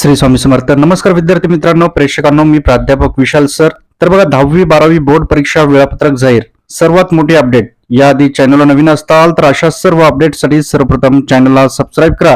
श्री स्वामी समर्थ. नमस्कार विद्यार्थी मित्रांनो प्रेक्षकांनो मी प्राध्यापक विशाल सर. तर बघा दहावी बारावी बोर्ड परीक्षा वेळापत्रक जाहीर. सर्वात मोठी अपडेट. याआधी चॅनलला नवीन असताल तर अशा सर्व अपडेटसाठी सर्वप्रथम चॅनलला सबस्क्राईब करा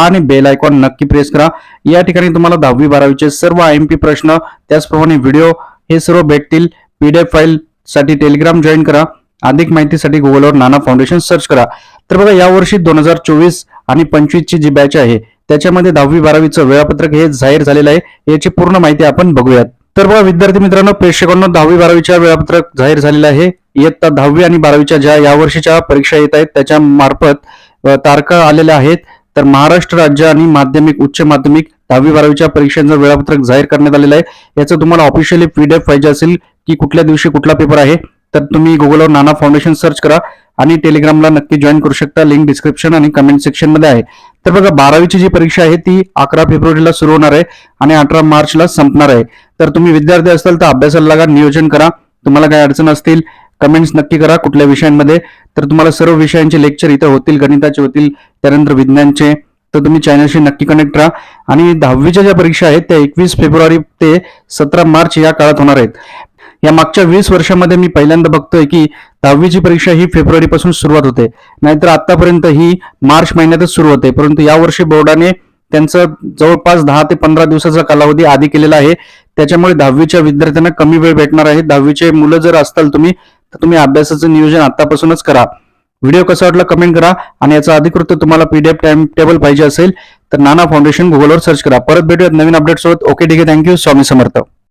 आणि बेल आयकॉन नक्की प्रेस करा. या ठिकाणी तुम्हाला दहावी बारावीचे सर्व आय एम पी प्रश्न त्याचप्रमाणे व्हिडिओ हे सर्व भेटतील. पीडीएफ फाईल साठी टेलिग्राम जॉईन करा. अधिक माहितीसाठी गुगलवर नाना फाउंडेशन सर्च करा. तर बघा यावर्षी दोन हजार चोवीस आणि पंचवीसची जी बॅच आहे त्याच्यामध्ये दहावी बारावीचं वेळापत्रक हे जाहीर झालेलं आहे. याची पूर्ण माहिती आपण बघूयात. तर बघा विद्यार्थी मित्रांनो प्रेक्षकांना दहावी बारावीच्या वेळापत्रक जाहीर झालेलं आहे. इयत्ता दहावी आणि बारावीच्या ज्या यावर्षीच्या परीक्षा येत आहेत त्याच्या मार्फत तारखा आलेल्या आहेत. तर महाराष्ट्र राज्य आणि माध्यमिक उच्च माध्यमिक दहावी बारावीच्या परीक्षांचं वेळापत्रक जाहीर करण्यात आलेलं आहे. याचं तुम्हाला ऑफिशियली पीडीएफ पाहिजे असेल की कुठल्या दिवशी कुठला पेपर आहे. तर तुम्ही गुगलवर नाना फाउंडेशन सर्च करा आणि टेलिग्रामला नक्की जॉईन करू शकता. लिंक डिस्क्रिप्शन आणि कमेंट सेक्शनमध्ये आहे. तर बघा बारावीची जी परीक्षा आहे ती अकरा फेब्रुवारीला सुरू होणार आहे आणि अठरा मार्चला संपणार आहे. तर तुम्ही विद्यार्थी असाल तर अभ्यासाला लागा नियोजन करा. तुम्हाला काही अडचण असतील कमेंट्स नक्की करा कुठल्या विषयांमध्ये. तर तुम्हाला सर्व विषयांचे लेक्चर इथं होतील गणिताचे होतील त्यानंतर विज्ञानचे. तर तुम्ही चॅनलशी नक्की कनेक्ट राहा. आणि दहावीच्या ज्या परीक्षा आहेत त्या एकवीस फेब्रुवारी ते सतरा मार्च या काळात होणार आहेत. या मागच्या वीस वर्षामध्ये मी पहिल्यांदा बघतोय की दहावीची परीक्षा ही फेब्रुवारीपासून सुरुवात होते. नाहीतर आतापर्यंत ही मार्च महिन्यातच सुरू होते. परंतु यावर्षी बोर्डाने त्यांचं जवळपास दहा ते पंधरा दिवसाचा कालावधी आधी केलेला आहे. त्याच्यामुळे दहावीच्या विद्यार्थ्यांना कमी वेळ भेटणार आहे. दहावीचे मुलं जर असताल तुम्ही तर तुम्ही अभ्यासाचं नियोजन आतापासूनच करा. व्हिडिओ कसा वाटला कमेंट करा आणि याचा अधिकृत तुम्हाला पीडीएफ टाइम टेबल पाहिजे असेल तर नाना फाउंडेशन गुगलवर सर्च करा. परत भेटूयात नवीन अपडेट सोबत ओके ठीक आहे. Thank you. स्वामी समर्थ.